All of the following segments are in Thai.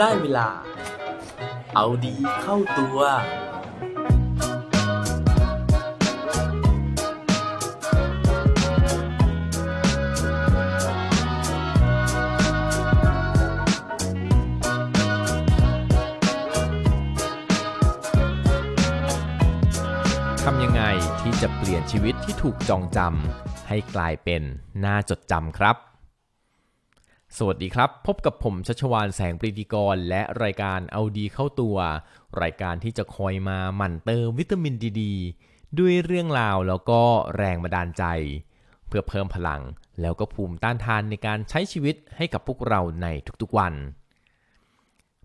ได้เวลา เอาดีเข้าตัว ทำยังไงที่จะเปลี่ยนชีวิตที่ถูกจองจำให้กลายเป็นน่าจดจำครับ สวัสดีครับ พบกับผมชัชวานแสงปรีดีกร และรายการเอาดีเข้าตัว รายการที่จะคอยมาหมั่นเติมวิตามินดีดด้วยเรื่องราวแล้วก็แรงบันดาลใจ เพื่อเพิ่มพลังแล้วก็ภูมิต้านทานในการใช้ชีวิตให้กับพวกเราในทุกๆวัน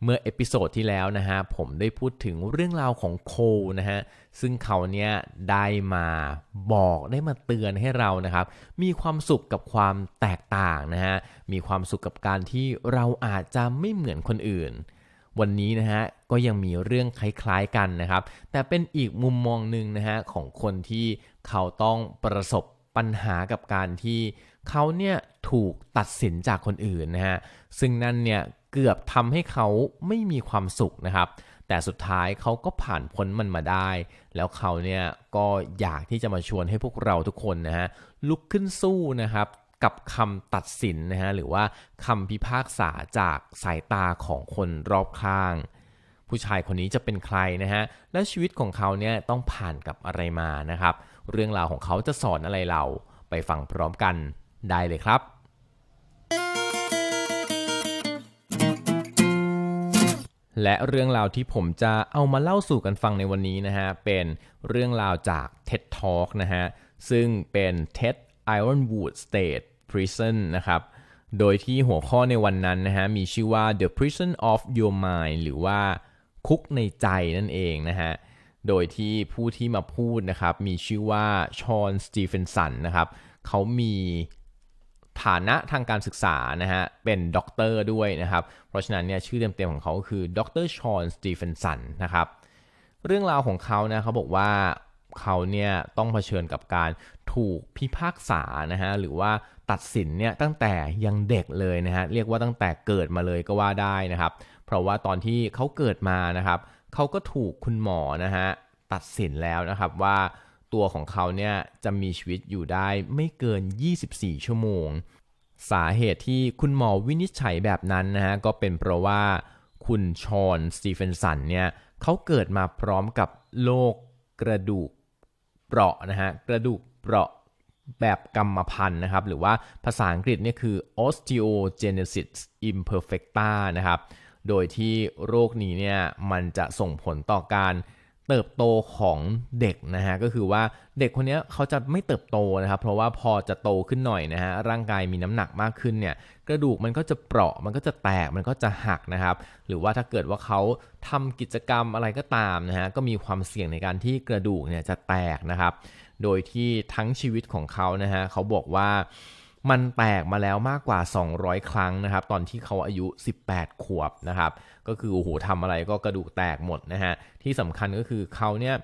เมื่อเอพิโซดที่แล้วนะฮะผมได้พูดถึงเรื่องราวของโคนะฮะซึ่งเขาเนี่ยได้มาบอกได้มาเตือนให้เรานะครับ มีความสุขกับความแตกต่างนะฮะมีความสุขกับการที่เราอาจจะไม่เหมือนคนอื่น วันนี้นะฮะก็ยังมีเรื่องคล้ายๆกันนะครับ แต่เป็นอีกมุมมองหนึ่งนะฮะของคนที่เขาต้องประสบปัญหากับการที่ เขาเนี่ยถูกตัดสินจากคนอื่นนะฮะซึ่งนั่นเนี่ยเกือบทำให้เขาไม่มีความสุขนะครับ แต่สุดท้ายเขาก็ผ่านพ้นมันมาได้ แล้วเขาเนี่ยก็อยากที่จะมาชวนให้พวกเราทุกคนนะฮะลุกขึ้นสู้นะครับกับคำตัดสินนะฮะหรือว่าคำพิพากษาจากสายตาของคนรอบข้าง ผู้ชายคนนี้จะเป็นใครนะฮะและชีวิตของเขาเนี่ยต้องผ่านกับอะไรมานะครับ เรื่องราวของเขาจะสอนอะไรเราไปฟังพร้อมกัน ได้เลยครับและเรื่องราวที่ผมจะเอามาเล่าสู่กันฟังในวันนี้นะฮะ เป็นเรื่องราวจาก TED Talk นะฮะ ซึ่งเป็น TED Ironwood State Prison นะครับ โดยที่หัวข้อในวันนั้นนะฮะ มีชื่อว่า The Prison of Your Mind หรือว่าคุกในใจนั่นเองนะฮะ โดยที่ผู้ที่มาพูดนะครับ มีชื่อว่าชอนสตีเฟนสันนะครับ เขามี ฐานะทางการศึกษานะฮะเป็นด็อกเตอร์ด้วยนะครับ เพราะฉะนั้นเนี่ยชื่อเต็มๆของเขาก็คือดรชอนสตีเฟนสันนะครับเรื่องราวของเขานะเขาบอกว่าเขาเนี่ยต้องเผชิญกับการถูกพิพากษานะฮะหรือว่าตัดสินเนี่ยตั้งแต่ยังเด็กเลยนะฮะเรียกว่าตั้งแต่เกิดมาเลยก็ว่าได้นะครับ เพราะว่าตอนที่เขาเกิดมานะครับเขาก็ถูกคุณหมอนะฮะตัดสินแล้วนะครับว่า ตัวของเขาเนี่ยจะมีชีวิตอยู่ได้ไม่เกิน 24 ชั่วโมง สาเหตุที่คุณหมอวินิจฉัยแบบนั้นนะฮะก็เป็นเพราะว่าคุณชอนสตีเฟนสันเนี่ยเขาเกิดมาพร้อมกับโรคกระดูกเปราะนะฮะกระดูกเปราะแบบกรรมพันธุ์นะครับ หรือว่าภาษาอังกฤษเนี่ยคือ osteogenesis imperfecta นะครับ โดยที่โรคนี้เนี่ยมันจะส่งผลต่อการเเติบโตของเด็กนะฮะก็คือว่าเด็กคนนี้เขาจะไม่เติบโตนะครับ เพราะว่าพอจะโตขึ้นหน่อยนะฮะร่างกายมีน้ำหนักมากขึ้นเนี่ยกระดูกมันก็จะเปราะมันก็จะแตกมันก็จะหักนะครับ หรือว่าถ้าเกิดว่าเขาทำกิจกรรมอะไรก็ตามนะฮะก็มีความเสี่ยงในการที่กระดูกเนี่ยจะแตกนะครับ โดยที่ทั้งชีวิตของเขานะฮะเขาบอกว่า มันแตกมาแล้วมากกว่า 200 ครั้งนะครับ ตอนที่เขาอายุ 18 ขวบนะครับ ก็คือโอ้โหทำอะไรก็กระดูกแตกหมดนะฮะ ที่สำคัญก็คือเขาเนี่ย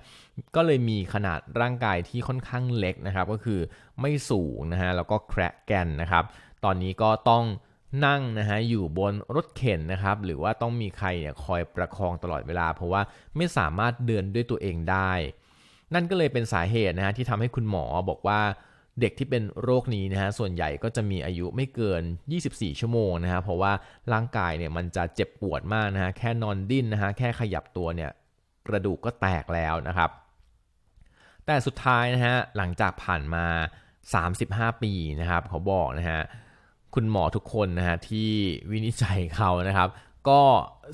ก็เลยมีขนาดร่างกายที่ค่อนข้างเล็กนะครับ ก็คือไม่สูงนะฮะ แล้วก็แคร์แกนนะครับ ตอนนี้ก็ต้องนั่งนะฮะอยู่บนรถเข็นนะครับ หรือว่าต้องมีใครเนี่ยคอยประคองตลอดเวลา เพราะว่าไม่สามารถเดินด้วยตัวเองได้ นั่นก็เลยเป็นสาเหตุนะฮะที่ทำให้คุณหมอบอกว่า เด็กที่เป็นโรคนี้นะฮะส่วนใหญ่ก็จะมีอายุไม่เกิน 24 ชั่วโมงนะฮะเพราะว่าร่างกายเนี่ยมันจะเจ็บปวดมากนะฮะแค่นอนดิ้นนะฮะแค่ขยับตัวเนี่ยกระดูกก็แตกแล้วนะครับ แต่สุดท้ายนะฮะหลังจากผ่านมา 35 ปีนะครับเขาบอกนะฮะคุณหมอทุกคนนะฮะที่วินิจฉัยเขานะครับ ก็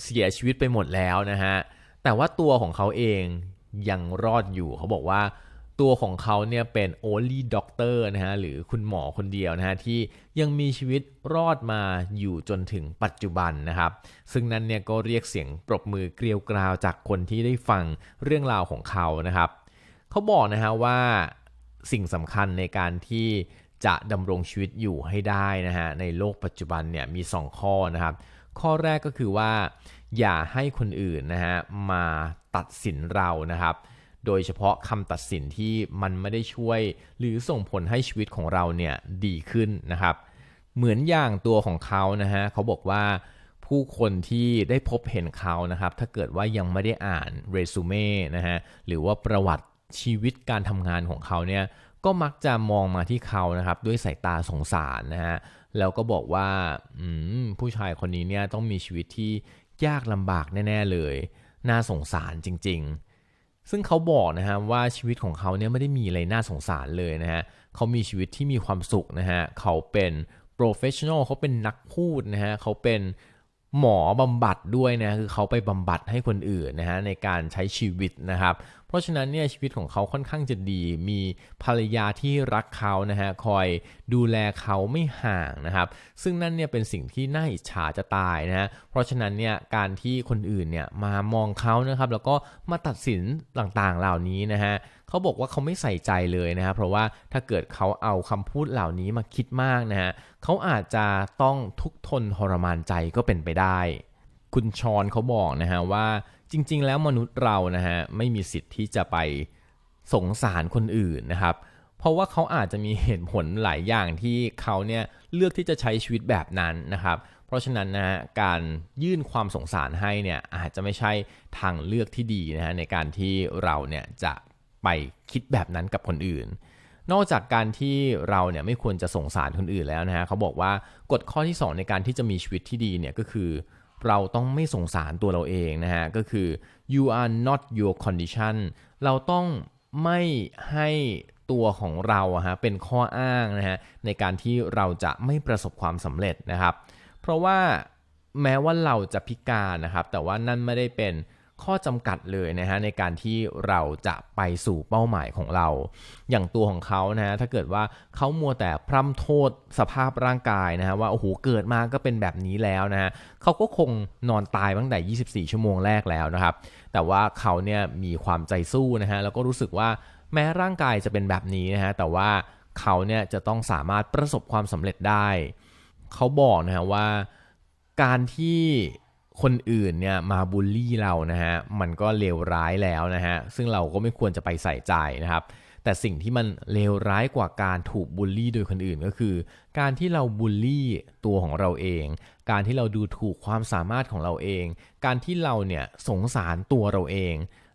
เสียชีวิตไปหมดแล้วนะฮะแต่ว่าตัวของเขาเองยังรอดอยู่เขาบอกว่า ตัวของเขาเนี่ยเป็น only doctor นะฮะหรือคุณหมอคนเดียวนะฮะที่ยังมีชีวิตรอดมาอยู่จนถึงปัจจุบันนะครับ ซึ่งนั้นเนี่ยก็เรียกเสียงปรบมือเกลียวกราวจากคนที่ได้ฟังเรื่องราวของเขานะครับ เขาบอกนะฮะว่าสิ่งสำคัญในการที่จะดำรงชีวิตอยู่ให้ได้นะฮะในโลกปัจจุบันเนี่ยมี 2 ข้อนะครับ ข้อแรกก็คือว่า อย่าให้คนอื่นนะฮะมาตัดสินเรานะครับ โดยเฉพาะคำตัดสินที่มันไม่ได้ช่วย หรือส่งผลให้ชีวิตของเราเนี่ยดีขึ้นนะครับ เหมือนอย่างตัวของเขานะฮะเขาบอกว่าผู้คนที่ได้พบเห็นเขานะครับ ถ้าเกิดว่ายังไม่ได้อ่านเรซูเม่นะฮะหรือว่าประวัติชีวิตการทำงานของเขาเนี่ยก็มักจะมองมาที่เขานะครับ ด้วยสายตาสงสารนะฮะแล้วก็บอกว่าผู้ชายคนนี้เนี่ยต้องมีชีวิตที่ยากลำบากแน่ ๆ เลย น่าสงสารจริงๆ ซึ่งเขาบอกนะฮะว่าชีวิตของเขาเนี่ยไม่ได้มีอะไรน่าสงสารเลยนะฮะเขามีชีวิตที่มีความสุขนะฮะเขาเป็น professional เขาเป็นนักพูดนะฮะเขาเป็นหมอบำบัดด้วยนะคือเขาไปบำบัดให้คนอื่นนะฮะในการใช้ชีวิตนะครับ ราะฉะนั้นเนี่ยชีวิตของเขาค่อนข้างจะดี มีภรรยาที่รักเขานะฮะคอยดูแลเขาไม่ห่างนะครับ ซึ่งนั่นเนี่ยเป็นสิ่งที่น่าอิจฉาจะตายนะฮะเพราะฉะนั้นเนี่ยการที่คนอื่นเนี่ยมามองเขานะครับ แล้วก็มาตัดสินต่างๆเหล่านี้นะฮะเขาบอกว่าเขาไม่ใส่ใจเลยนะครับเพราะว่าถ้าเกิดเขาเอาคำพูดเหล่านี้มาคิดมากนะฮะเขาอาจจะต้องทุกทนทรมานใจก็เป็นไปได้ คุณชอนเขาบอกนะฮะว่าจริง ๆ แล้วมนุษย์เรานะฮะไม่มีสิทธิ์ที่จะไปสงสารคนอื่นนะครับ เพราะว่าเขาอาจจะมีเหตุผลหลายอย่างที่เขาเนี่ยเลือกที่จะใช้ชีวิตแบบนั้นนะครับ เพราะฉะนั้นนะฮะการยื่นความสงสารให้เนี่ยอาจจะไม่ใช่ทางเลือกที่ดีนะฮะในการที่เราเนี่ยจะไปคิดแบบนั้นกับคนอื่น นอกจากการที่เราเนี่ยไม่ควรจะสงสารคนอื่นแล้วนะฮะเขาบอกว่ากฎข้อที่ 2 ในการที่จะมีชีวิตที่ดีเนี่ยก็คือ เราต้องไม่สงสารตัวเราเองนะฮะ ก็คือ you are not your condition เราต้องไม่ให้ตัวของเราฮะเป็นข้ออ้างนะฮะในการที่เราจะไม่ประสบความสำเร็จนะครับ เพราะว่าแม้ว่าเราจะพิการนะครับ แต่ว่านั่นไม่ได้เป็น ข้อจำกัดเลยนะฮะในการที่เราจะไปสู่เป้าหมายของเรา อย่างตัวของเขานะฮะถ้าเกิดว่าเขามัวแต่พร่ำโทษสภาพร่างกายนะฮะว่าโอ้โหเกิดมาก็เป็นแบบนี้แล้วนะฮะเขาก็คงนอนตายตั้งแต่ 24 ชั่วโมงแรกแล้วนะครับแต่ว่าเขาเนี่ยมีความใจสู้นะฮะแล้วก็รู้สึกว่าแม้ร่างกายจะเป็นแบบนี้นะฮะแต่ว่าเขาเนี่ยจะต้องสามารถประสบความสำเร็จได้ เขาบอกนะฮะว่าการที่ คนอื่นเนี่ยมาบูลลี่เรานะฮะมันก็เลวร้ายแล้วนะฮะซึ่งเราก็ไม่ควรจะไปใส่ใจนะครับ แต่สิ่งที่มันเลวร้ายกว่าการถูกบูลลี่โดยคนอื่นก็คือ การที่เราบูลลี่ตัวของเราเอง การที่เราดูถูกความสามารถของเราเอง การที่เราเนี่ยสงสารตัวเราเอง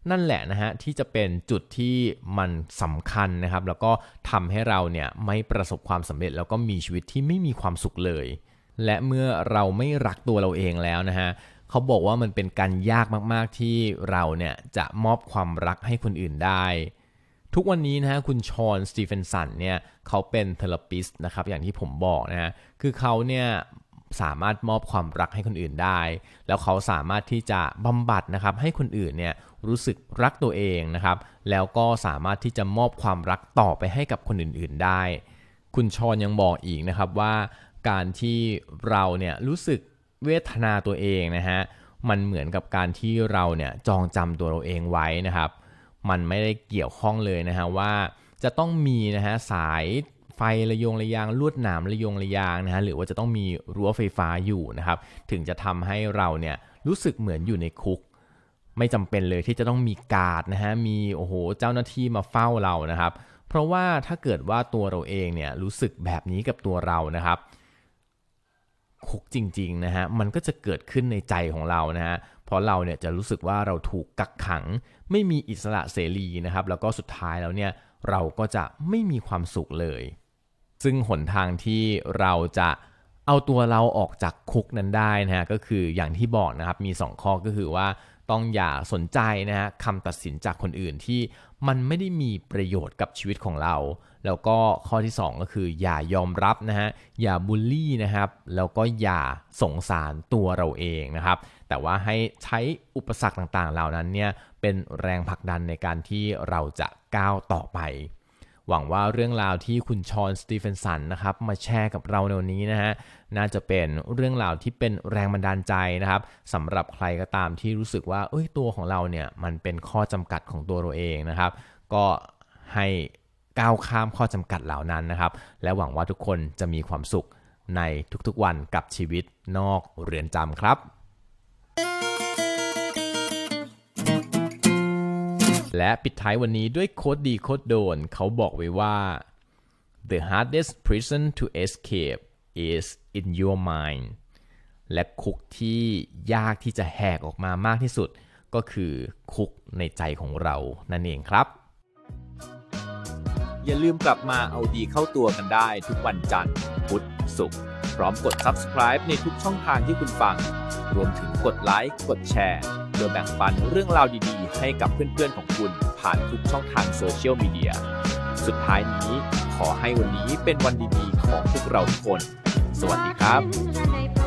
นั่นแหละนะฮะที่จะเป็นจุดที่มันสำคัญนะครับ แล้วก็ทำให้เราเนี่ยไม่ประสบความสำเร็จแล้วก็มีชีวิตที่ไม่มีความสุขเลย และเมื่อเราไม่รักตัวเราเองแล้วนะฮะเขาบอกว่ามันเป็นการยากมากๆที่เราเนี่ยจะมอบความรักให้คนอื่นได้ ทุกวันนี้นะฮะคุณชอนสตีเฟนสันเนี่ยเขาเป็นเทเลปิสนะครับอย่างที่ผมบอกนะฮะคือเขาเนี่ยสามารถมอบความรักให้คนอื่นได้ แล้วเขาสามารถที่จะบำบัดนะครับให้คนอื่นเนี่ยรู้สึกรักตัวเองนะครับ แล้วก็สามารถที่จะมอบความรักต่อไปให้กับคนอื่นๆได้ คุณชอนยังบอกอีกนะครับว่า การที่เราเนี่ยรู้สึกเวทนาตัวเองนะฮะมันเหมือนกับการที่เราเนี่ยจองจำตัวเราเองไว้นะครับ มันไม่ได้เกี่ยวข้องเลยนะฮะว่าจะต้องมีนะฮะสายไฟระยงระยางลวดหนามระยงระยางนะฮะหรือว่าจะต้องมีรั้วไฟฟ้าอยู่นะครับ ถึงจะทำให้เราเนี่ยรู้สึกเหมือนอยู่ในคุก ไม่จำเป็นเลยที่จะต้องมีกาดนะฮะมีโอ้โหเจ้าหน้าที่มาเฝ้าเรานะครับ เพราะว่าถ้าเกิดว่าตัวเราเองเนี่ยรู้สึกแบบนี้กับตัวเรานะครับ คุกจริงๆนะฮะมันก็จะเกิดขึ้นในใจของเรานะฮะเพราะเราเนี่ยจะรู้สึกว่าเราถูกกักขัง ไม่มีอิสระเสรีนะครับ แล้วก็สุดท้ายแล้วเนี่ยเราก็จะไม่มีความสุขเลย ซึ่งหนทางที่เราจะเอาตัวเราออกจากคุกนั้นได้นะฮะก็คืออย่างที่บอกนะครับมี 2 ข้อก็คือว่า ต้องอย่าสนใจนะฮะคำตัดสินจากคนอื่นที่มันไม่ได้มีประโยชน์กับชีวิตของเรา แล้วก็ข้อที่ 2 ก็คือ อย่ายอมรับนะฮะอย่าบูลลี่นะครับแล้วก็อย่าสงสารตัวเราเองนะครับ แต่ว่าให้ใช้อุปสรรคต่างๆ เหล่านั้นเนี่ยเป็นแรงผลักดันในการที่เราจะก้าวต่อไป หวังว่าเรื่องราวที่คุณชอนสตีเฟนสันนะครับมาแชร์กับเราในวันนี้นะฮะน่าจะเป็นเรื่องราวที่เป็นแรงบันดาลใจนะครับสำหรับใครก็ตามที่รู้สึกว่าเอ้ยตัวของเราเนี่ยมันเป็นข้อจำกัดของตัวเราเองนะครับก็ให้ก้าวข้ามข้อจำกัดเหล่านั้นนะครับ และหวังว่าทุกคนจะมีความสุขในทุกๆวันกับชีวิตนอกเรือนจำครับ และปิดท้ายวันนี้ด้วยโคดดีโคดโดน เขาบอกไว้ว่า the hardest prison to escape is in your mind และคุกที่ยากที่จะแหกออกมามากที่สุด ก็คือคุกในใจของเรานั่นเองครับ อย่าลืมกลับมาเอาดีเข้าตัวกันได้ทุกวันจันทร์ พุธ ศุกร์ พร้อมกด subscribe ในทุกช่องทางที่คุณฟัง รวมถึงกดไลค์ กดแชร์ พื่อแบ่งปันเรื่องราวดีๆ ให้กับเพื่อนๆของคุณผ่านทุกช่องทางโซเชียลมีเดีย สุดท้ายนี้ขอให้วันนี้เป็นวันดีๆของพวกเราทุกคน สวัสดีครับ